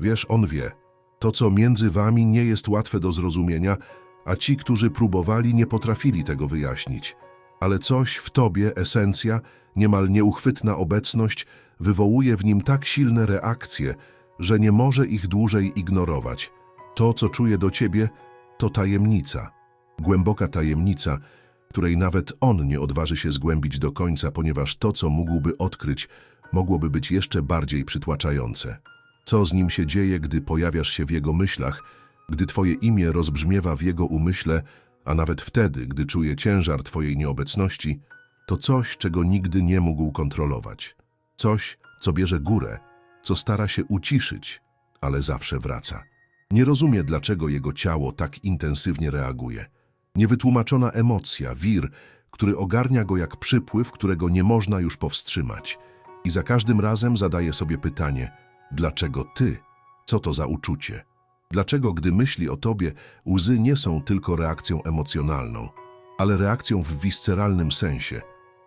Wiesz, on wie. To, co między wami, nie jest łatwe do zrozumienia, a ci, którzy próbowali, nie potrafili tego wyjaśnić. Ale coś w tobie, esencja, niemal nieuchwytna obecność, wywołuje w nim tak silne reakcje, że nie może ich dłużej ignorować. To, co czuje do ciebie, to tajemnica. Głęboka tajemnica, której nawet on nie odważy się zgłębić do końca, ponieważ to, co mógłby odkryć, mogłoby być jeszcze bardziej przytłaczające. Co z nim się dzieje, gdy pojawiasz się w jego myślach, gdy twoje imię rozbrzmiewa w jego umyśle, a nawet wtedy, gdy czuje ciężar twojej nieobecności, to coś, czego nigdy nie mógł kontrolować. Coś, co bierze górę, co stara się uciszyć, ale zawsze wraca. Nie rozumie, dlaczego jego ciało tak intensywnie reaguje. Niewytłumaczona emocja, wir, który ogarnia go jak przypływ, którego nie można już powstrzymać. I za każdym razem zadaje sobie pytanie, dlaczego ty? Co to za uczucie? Dlaczego, gdy myśli o tobie, łzy nie są tylko reakcją emocjonalną, ale reakcją w visceralnym sensie,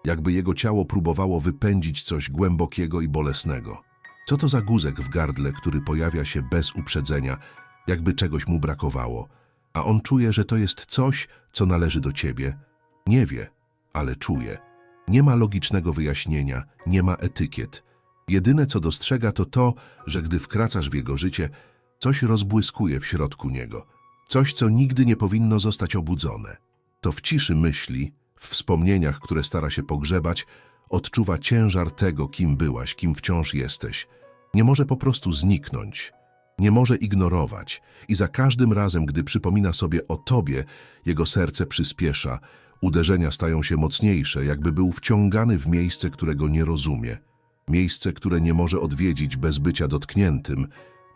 jakby jego ciało próbowało wypędzić coś głębokiego i bolesnego? Co to za guzek w gardle, który pojawia się bez uprzedzenia, jakby czegoś mu brakowało, a on czuje, że to jest coś, co należy do ciebie? Nie wie, ale czuje. Nie ma logicznego wyjaśnienia, nie ma etykiet. Jedyne, co dostrzega, to to, że gdy wkracasz w jego życie, coś rozbłyskuje w środku niego. Coś, co nigdy nie powinno zostać obudzone. To w ciszy myśli, w wspomnieniach, które stara się pogrzebać, odczuwa ciężar tego, kim byłaś, kim wciąż jesteś. Nie może po prostu zniknąć. Nie może ignorować i za każdym razem, gdy przypomina sobie o tobie, jego serce przyspiesza, uderzenia stają się mocniejsze, jakby był wciągany w miejsce, którego nie rozumie. Miejsce, które nie może odwiedzić bez bycia dotkniętym,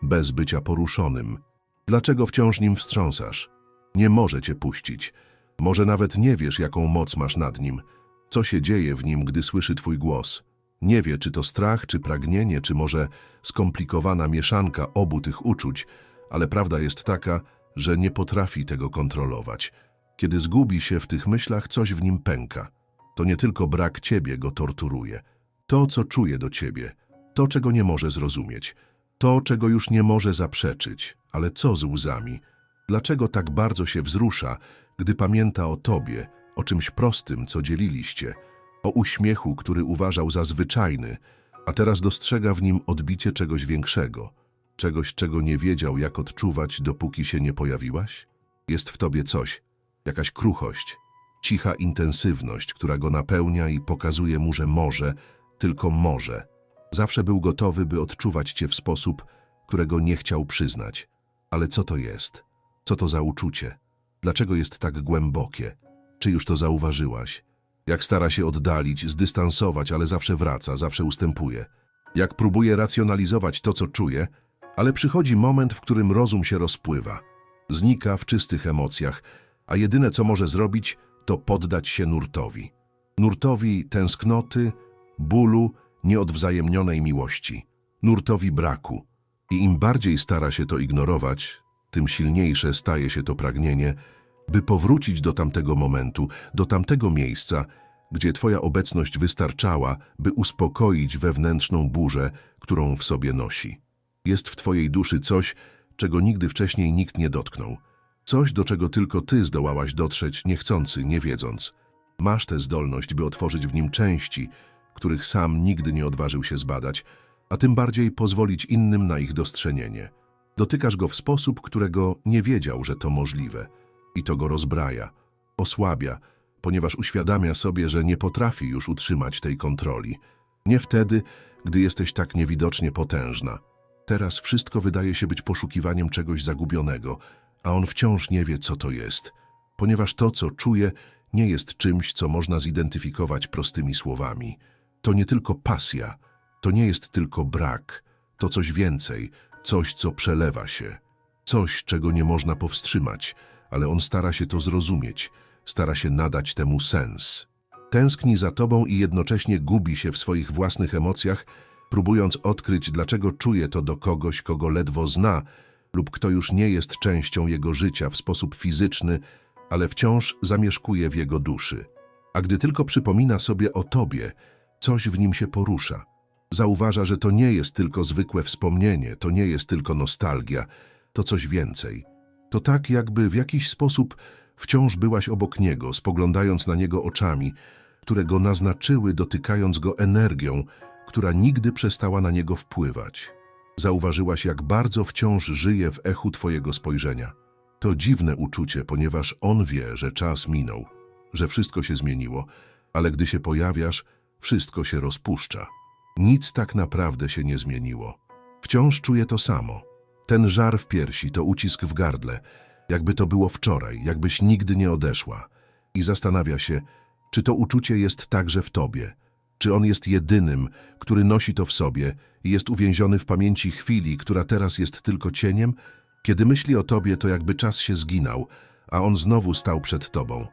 bez bycia poruszonym. Dlaczego wciąż nim wstrząsasz? Nie może cię puścić. Może nawet nie wiesz, jaką moc masz nad nim. Co się dzieje w nim, gdy słyszy twój głos? Nie wie, czy to strach, czy pragnienie, czy może skomplikowana mieszanka obu tych uczuć, ale prawda jest taka, że nie potrafi tego kontrolować. Kiedy zgubi się w tych myślach, coś w nim pęka. To nie tylko brak ciebie go torturuje. To, co czuje do ciebie, to, czego nie może zrozumieć, to, czego już nie może zaprzeczyć. Ale co z łzami? Dlaczego tak bardzo się wzrusza, gdy pamięta o tobie, o czymś prostym, co dzieliliście, o uśmiechu, który uważał za zwyczajny, a teraz dostrzega w nim odbicie czegoś większego, czegoś, czego nie wiedział, jak odczuwać, dopóki się nie pojawiłaś? Jest w tobie coś, jakaś kruchość, cicha intensywność, która go napełnia i pokazuje mu, że może, tylko może. Zawsze był gotowy, by odczuwać cię w sposób, którego nie chciał przyznać. Ale co to jest? Co to za uczucie? Dlaczego jest tak głębokie? Czy już to zauważyłaś? Jak stara się oddalić, zdystansować, ale zawsze wraca, zawsze ustępuje. Jak próbuje racjonalizować to, co czuje, ale przychodzi moment, w którym rozum się rozpływa. Znika w czystych emocjach, a jedyne, co może zrobić, to poddać się nurtowi. Nurtowi tęsknoty, bólu, nieodwzajemnionej miłości. Nurtowi braku. I im bardziej stara się to ignorować, tym silniejsze staje się to pragnienie, by powrócić do tamtego momentu, do tamtego miejsca, gdzie Twoja obecność wystarczała, by uspokoić wewnętrzną burzę, którą w sobie nosi. Jest w Twojej duszy coś, czego nigdy wcześniej nikt nie dotknął. Coś, do czego tylko Ty zdołałaś dotrzeć, niechcący, nie wiedząc. Masz tę zdolność, by otworzyć w nim części, których sam nigdy nie odważył się zbadać, a tym bardziej pozwolić innym na ich dostrzenienie. Dotykasz go w sposób, którego nie wiedział, że to możliwe. I to go rozbraja, osłabia, ponieważ uświadamia sobie, że nie potrafi już utrzymać tej kontroli. Nie wtedy, gdy jesteś tak niewidocznie potężna. Teraz wszystko wydaje się być poszukiwaniem czegoś zagubionego, a on wciąż nie wie, co to jest, ponieważ to, co czuje, nie jest czymś, co można zidentyfikować prostymi słowami. To nie tylko pasja, to nie jest tylko brak, to coś więcej, coś, co przelewa się, coś, czego nie można powstrzymać, ale on stara się to zrozumieć, stara się nadać temu sens. Tęskni za tobą i jednocześnie gubi się w swoich własnych emocjach, próbując odkryć, dlaczego czuje to do kogoś, kogo ledwo zna lub kto już nie jest częścią jego życia w sposób fizyczny, ale wciąż zamieszkuje w jego duszy. A gdy tylko przypomina sobie o tobie, coś w nim się porusza. Zauważa, że to nie jest tylko zwykłe wspomnienie, to nie jest tylko nostalgia, to coś więcej. To tak, jakby w jakiś sposób wciąż byłaś obok niego, spoglądając na niego oczami, które go naznaczyły, dotykając go energią, która nigdy przestała na niego wpływać. Zauważyłaś, jak bardzo wciąż żyje w echu twojego spojrzenia. To dziwne uczucie, ponieważ on wie, że czas minął, że wszystko się zmieniło, ale gdy się pojawiasz, wszystko się rozpuszcza. Nic tak naprawdę się nie zmieniło. Wciąż czuje to samo. Ten żar w piersi, to ucisk w gardle, jakby to było wczoraj, jakbyś nigdy nie odeszła. I zastanawia się, czy to uczucie jest także w tobie, czy on jest jedynym, który nosi to w sobie i jest uwięziony w pamięci chwili, która teraz jest tylko cieniem? Kiedy myśli o tobie, to jakby czas się zginął, a on znowu stał przed tobą.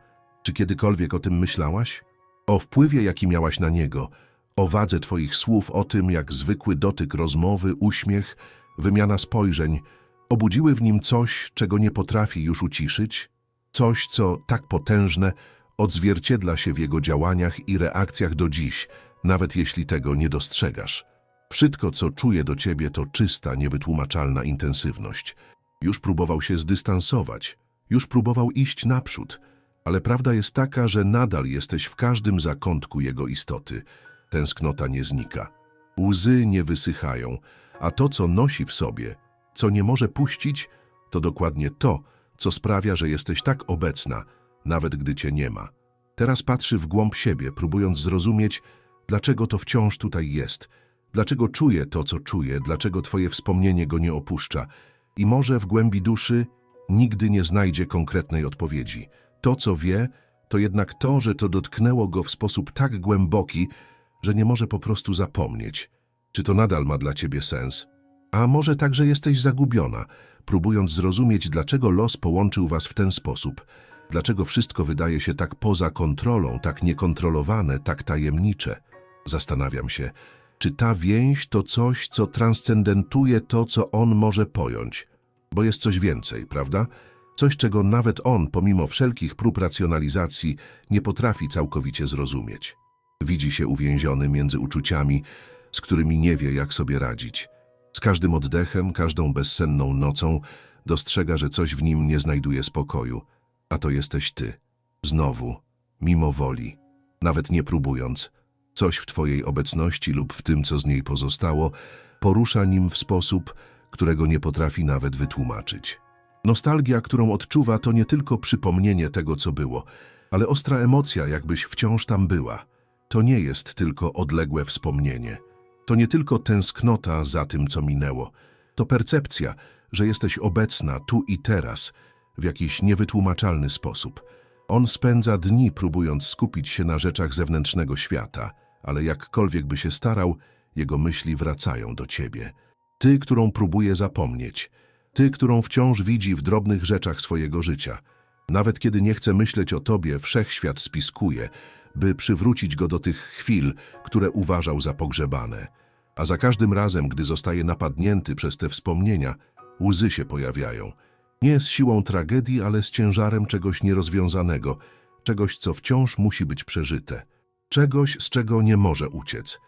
Czy kiedykolwiek o tym myślałaś? O wpływie, jaki miałaś na niego, o wadze twoich słów, o tym, jak zwykły dotyk rozmowy, uśmiech, wymiana spojrzeń obudziły w nim coś, czego nie potrafi już uciszyć? Coś, co tak potężne, odzwierciedla się w jego działaniach i reakcjach do dziś, nawet jeśli tego nie dostrzegasz. Wszystko, co czuje do ciebie, to czysta, niewytłumaczalna intensywność. Już próbował się zdystansować, już próbował iść naprzód, ale prawda jest taka, że nadal jesteś w każdym zakątku jego istoty. Tęsknota nie znika. Łzy nie wysychają, a to, co nosi w sobie, co nie może puścić, to dokładnie to, co sprawia, że jesteś tak obecna, nawet gdy cię nie ma. Teraz patrzy w głąb siebie, próbując zrozumieć, dlaczego to wciąż tutaj jest, dlaczego czuje to, co czuje, dlaczego twoje wspomnienie go nie opuszcza i może w głębi duszy nigdy nie znajdzie konkretnej odpowiedzi. To, co wie, to jednak to, że to dotknęło go w sposób tak głęboki, że nie może po prostu zapomnieć. Czy to nadal ma dla ciebie sens? A może także jesteś zagubiona, próbując zrozumieć, dlaczego los połączył was w ten sposób, dlaczego wszystko wydaje się tak poza kontrolą, tak niekontrolowane, tak tajemnicze. Zastanawiam się, czy ta więź to coś, co transcendentuje to, co on może pojąć. Bo jest coś więcej, prawda? Coś, czego nawet on, pomimo wszelkich prób racjonalizacji, nie potrafi całkowicie zrozumieć. Widzi się uwięziony między uczuciami, z którymi nie wie, jak sobie radzić. Z każdym oddechem, każdą bezsenną nocą dostrzega, że coś w nim nie znajduje spokoju, a to jesteś ty. Znowu, mimo woli, nawet nie próbując, coś w twojej obecności lub w tym, co z niej pozostało, porusza nim w sposób, którego nie potrafi nawet wytłumaczyć. Nostalgia, którą odczuwa, to nie tylko przypomnienie tego, co było, ale ostra emocja, jakbyś wciąż tam była. To nie jest tylko odległe wspomnienie. To nie tylko tęsknota za tym, co minęło. To percepcja, że jesteś obecna tu i teraz, w jakiś niewytłumaczalny sposób. On spędza dni próbując skupić się na rzeczach zewnętrznego świata, ale jakkolwiek by się starał, jego myśli wracają do ciebie. Ty, którą próbuje zapomnieć. Ty, którą wciąż widzi w drobnych rzeczach swojego życia. Nawet kiedy nie chce myśleć o tobie, wszechświat spiskuje, by przywrócić go do tych chwil, które uważał za pogrzebane. A za każdym razem, gdy zostaje napadnięty przez te wspomnienia, łzy się pojawiają. Nie z siłą tragedii, ale z ciężarem czegoś nierozwiązanego, czegoś, co wciąż musi być przeżyte. Czegoś, z czego nie może uciec.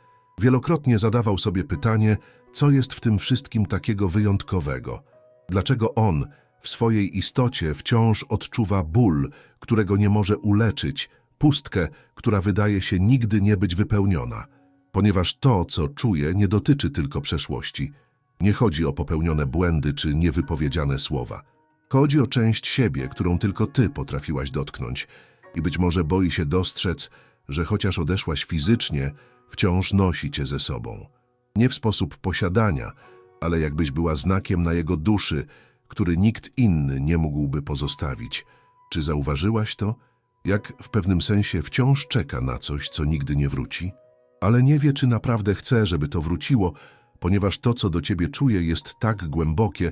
Wielokrotnie zadawał sobie pytanie, co jest w tym wszystkim takiego wyjątkowego. Dlaczego on, w swojej istocie, wciąż odczuwa ból, którego nie może uleczyć, pustkę, która wydaje się nigdy nie być wypełniona. Ponieważ to, co czuje, nie dotyczy tylko przeszłości. Nie chodzi o popełnione błędy czy niewypowiedziane słowa. Chodzi o część siebie, którą tylko ty potrafiłaś dotknąć i być może boi się dostrzec, że chociaż odeszłaś fizycznie, wciąż nosi cię ze sobą. Nie w sposób posiadania, ale jakbyś była znakiem na jego duszy, który nikt inny nie mógłby pozostawić. Czy zauważyłaś to? Jak w pewnym sensie wciąż czeka na coś, co nigdy nie wróci? Ale nie wie, czy naprawdę chce, żeby to wróciło, ponieważ to, co do ciebie czuje, jest tak głębokie,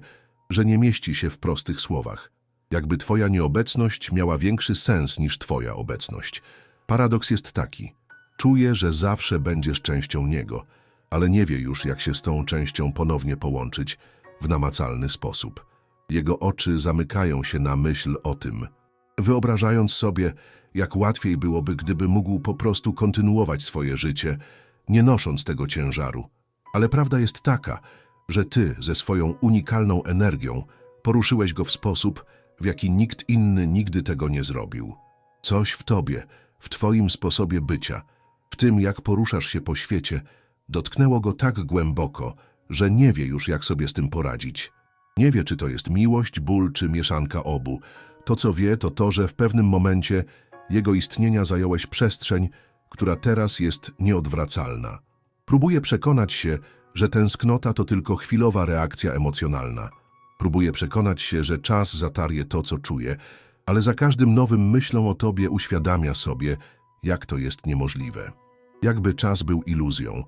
że nie mieści się w prostych słowach. Jakby twoja nieobecność miała większy sens niż twoja obecność. Paradoks jest taki. Czuje, że zawsze będziesz częścią niego, ale nie wie już, jak się z tą częścią ponownie połączyć w namacalny sposób. Jego oczy zamykają się na myśl o tym, wyobrażając sobie, jak łatwiej byłoby, gdyby mógł po prostu kontynuować swoje życie, nie nosząc tego ciężaru. Ale prawda jest taka, że ty ze swoją unikalną energią poruszyłeś go w sposób, w jaki nikt inny nigdy tego nie zrobił. Coś w tobie, w twoim sposobie bycia, w tym jak poruszasz się po świecie, dotknęło go tak głęboko, że nie wie już jak sobie z tym poradzić. Nie wie, czy to jest miłość, ból, czy mieszanka obu. To, co wie, to to, że w pewnym momencie jego istnienia zająłeś przestrzeń, która teraz jest nieodwracalna. Próbuje przekonać się, że tęsknota to tylko chwilowa reakcja emocjonalna. Próbuje przekonać się, że czas zatarje to, co czuje, ale za każdym nowym myślą o tobie uświadamia sobie, jak to jest niemożliwe. Jakby czas był iluzją,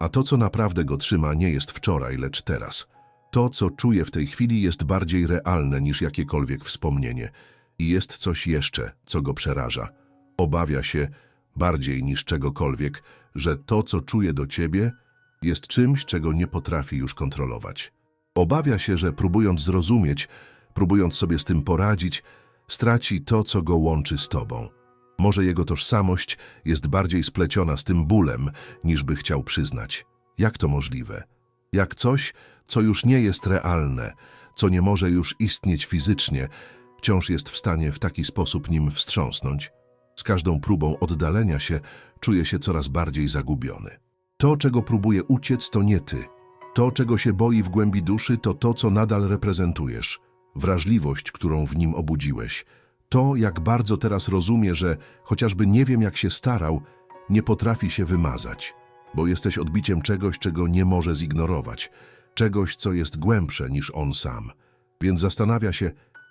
a to, co naprawdę go trzyma, nie jest wczoraj, lecz teraz. To, co czuje w tej chwili, jest bardziej realne niż jakiekolwiek wspomnienie. I jest coś jeszcze, co go przeraża. Obawia się, bardziej niż czegokolwiek, że to, co czuje do ciebie, jest czymś, czego nie potrafi już kontrolować. Obawia się, że próbując zrozumieć, próbując sobie z tym poradzić, straci to, co go łączy z tobą. Może jego tożsamość jest bardziej spleciona z tym bólem, niż by chciał przyznać. Jak to możliwe? Jak coś, co już nie jest realne, co nie może już istnieć fizycznie, wciąż jest w stanie w taki sposób nim wstrząsnąć? Z każdą próbą oddalenia się czuje się coraz bardziej zagubiony. To, czego próbuje uciec, to nie ty. To, czego się boi w głębi duszy, to to, co nadal reprezentujesz. Wrażliwość, którą w nim obudziłeś. To, jak bardzo teraz rozumie, że chociażby nie wiem, jak się starał, nie potrafi się wymazać, bo jesteś odbiciem czegoś, czego nie może zignorować, czegoś, co jest głębsze niż on sam. Więc zastanawia się,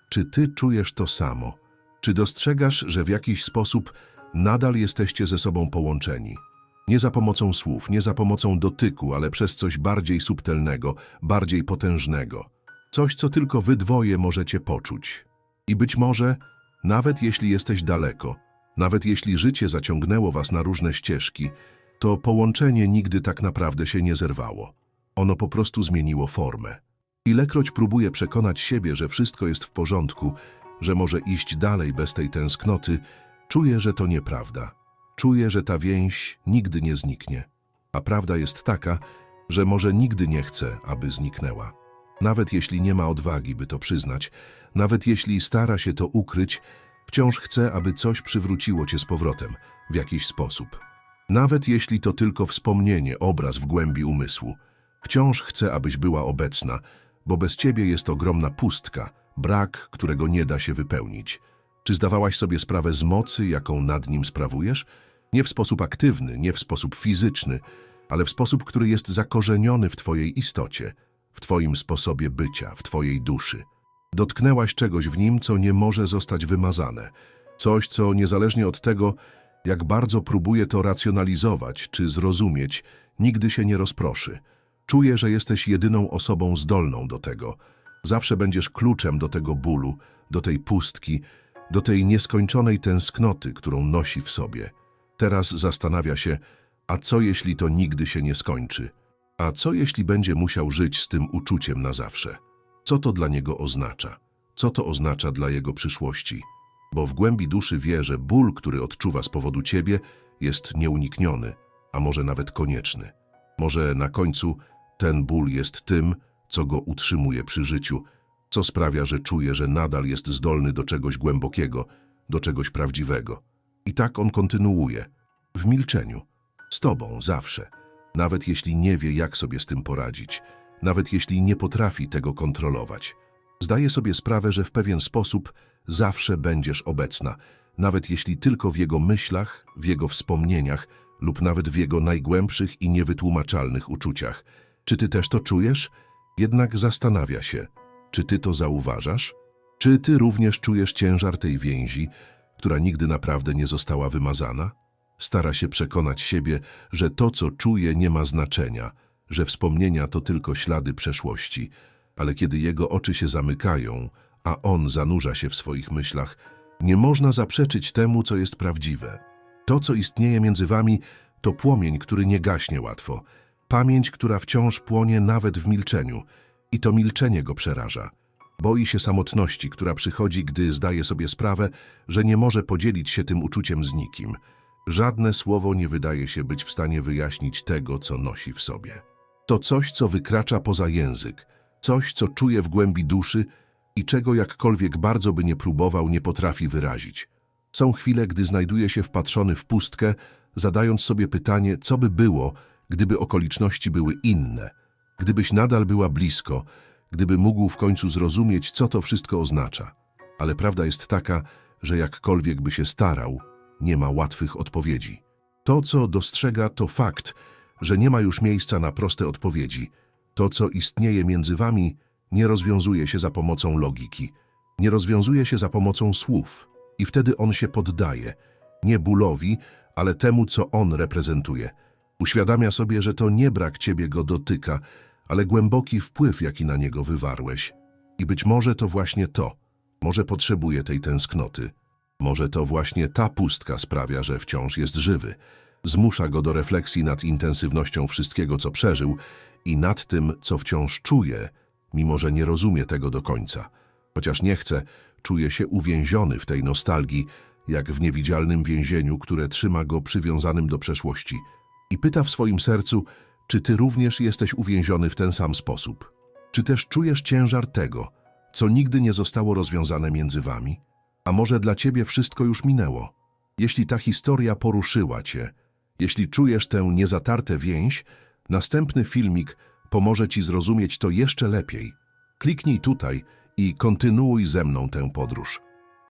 czy ty czujesz to samo, czy dostrzegasz, że w jakiś sposób nadal jesteście ze sobą połączeni. Nie za pomocą słów, nie za pomocą dotyku, ale przez coś bardziej subtelnego, bardziej potężnego. Coś, co tylko wy dwoje możecie poczuć. I być może, nawet jeśli jesteś daleko, nawet jeśli życie zaciągnęło was na różne ścieżki, to połączenie nigdy tak naprawdę się nie zerwało. Ono po prostu zmieniło formę. Ilekroć próbuje przekonać siebie, że wszystko jest w porządku, że może iść dalej bez tej tęsknoty, czuje, że to nieprawda. Czuje, że ta więź nigdy nie zniknie. A prawda jest taka, że może nigdy nie chce, aby zniknęła. Nawet jeśli nie ma odwagi, by to przyznać, nawet jeśli stara się to ukryć, wciąż chce, aby coś przywróciło cię z powrotem, w jakiś sposób. Nawet jeśli to tylko wspomnienie, obraz w głębi umysłu. Wciąż chce, abyś była obecna, bo bez ciebie jest ogromna pustka, brak, którego nie da się wypełnić. Czy zdawałaś sobie sprawę z mocy, jaką nad nim sprawujesz? Nie w sposób aktywny, nie w sposób fizyczny, ale w sposób, który jest zakorzeniony w twojej istocie, w twoim sposobie bycia, w twojej duszy. Dotknęłaś czegoś w nim, co nie może zostać wymazane. Coś, co niezależnie od tego, jak bardzo próbuje to racjonalizować czy zrozumieć, nigdy się nie rozproszy. Czuję, że jesteś jedyną osobą zdolną do tego. Zawsze będziesz kluczem do tego bólu, do tej pustki, do tej nieskończonej tęsknoty, którą nosi w sobie. Teraz zastanawia się, a co jeśli to nigdy się nie skończy? A co jeśli będzie musiał żyć z tym uczuciem na zawsze? Co to dla niego oznacza? Co to oznacza dla jego przyszłości? Bo w głębi duszy wie, że ból, który odczuwa z powodu ciebie, jest nieunikniony, a może nawet konieczny. Może na końcu ten ból jest tym, co go utrzymuje przy życiu, co sprawia, że czuje, że nadal jest zdolny do czegoś głębokiego, do czegoś prawdziwego. I tak on kontynuuje, w milczeniu, z tobą zawsze, nawet jeśli nie wie, jak sobie z tym poradzić, nawet jeśli nie potrafi tego kontrolować. Zdaje sobie sprawę, że w pewien sposób zawsze będziesz obecna, nawet jeśli tylko w jego myślach, w jego wspomnieniach lub nawet w jego najgłębszych i niewytłumaczalnych uczuciach. Czy ty też to czujesz? Jednak zastanawia się, czy ty to zauważasz? Czy ty również czujesz ciężar tej więzi, która nigdy naprawdę nie została wymazana? Stara się przekonać siebie, że to, co czuje, nie ma znaczenia, że wspomnienia to tylko ślady przeszłości, ale kiedy jego oczy się zamykają, a on zanurza się w swoich myślach, nie można zaprzeczyć temu, co jest prawdziwe. To, co istnieje między wami, to płomień, który nie gaśnie łatwo, pamięć, która wciąż płonie nawet w milczeniu, i to milczenie go przeraża. Boi się samotności, która przychodzi, gdy zdaje sobie sprawę, że nie może podzielić się tym uczuciem z nikim, żadne słowo nie wydaje się być w stanie wyjaśnić tego, co nosi w sobie. To coś, co wykracza poza język, coś, co czuje w głębi duszy i czego jakkolwiek bardzo by nie próbował, nie potrafi wyrazić. Są chwile, gdy znajduje się wpatrzony w pustkę, zadając sobie pytanie, co by było, gdyby okoliczności były inne, gdybyś nadal była blisko, gdyby mógł w końcu zrozumieć, co to wszystko oznacza. Ale prawda jest taka, że jakkolwiek by się starał, nie ma łatwych odpowiedzi. To, co dostrzega, to fakt, że nie ma już miejsca na proste odpowiedzi. To, co istnieje między wami, nie rozwiązuje się za pomocą logiki, nie rozwiązuje się za pomocą słów. I wtedy on się poddaje, nie bólowi, ale temu, co on reprezentuje. Uświadamia sobie, że to nie brak ciebie go dotyka, ale głęboki wpływ, jaki na niego wywarłeś. I być może to właśnie to. Może potrzebuje tej tęsknoty. Może to właśnie ta pustka sprawia, że wciąż jest żywy. Zmusza go do refleksji nad intensywnością wszystkiego, co przeżył i nad tym, co wciąż czuje, mimo że nie rozumie tego do końca. Chociaż nie chce, czuje się uwięziony w tej nostalgii, jak w niewidzialnym więzieniu, które trzyma go przywiązanym do przeszłości. I pyta w swoim sercu, czy ty również jesteś uwięziony w ten sam sposób? Czy też czujesz ciężar tego, co nigdy nie zostało rozwiązane między wami? A może dla ciebie wszystko już minęło? Jeśli ta historia poruszyła cię, jeśli czujesz tę niezatarte więź, następny filmik pomoże ci zrozumieć to jeszcze lepiej. Kliknij tutaj i kontynuuj ze mną tę podróż.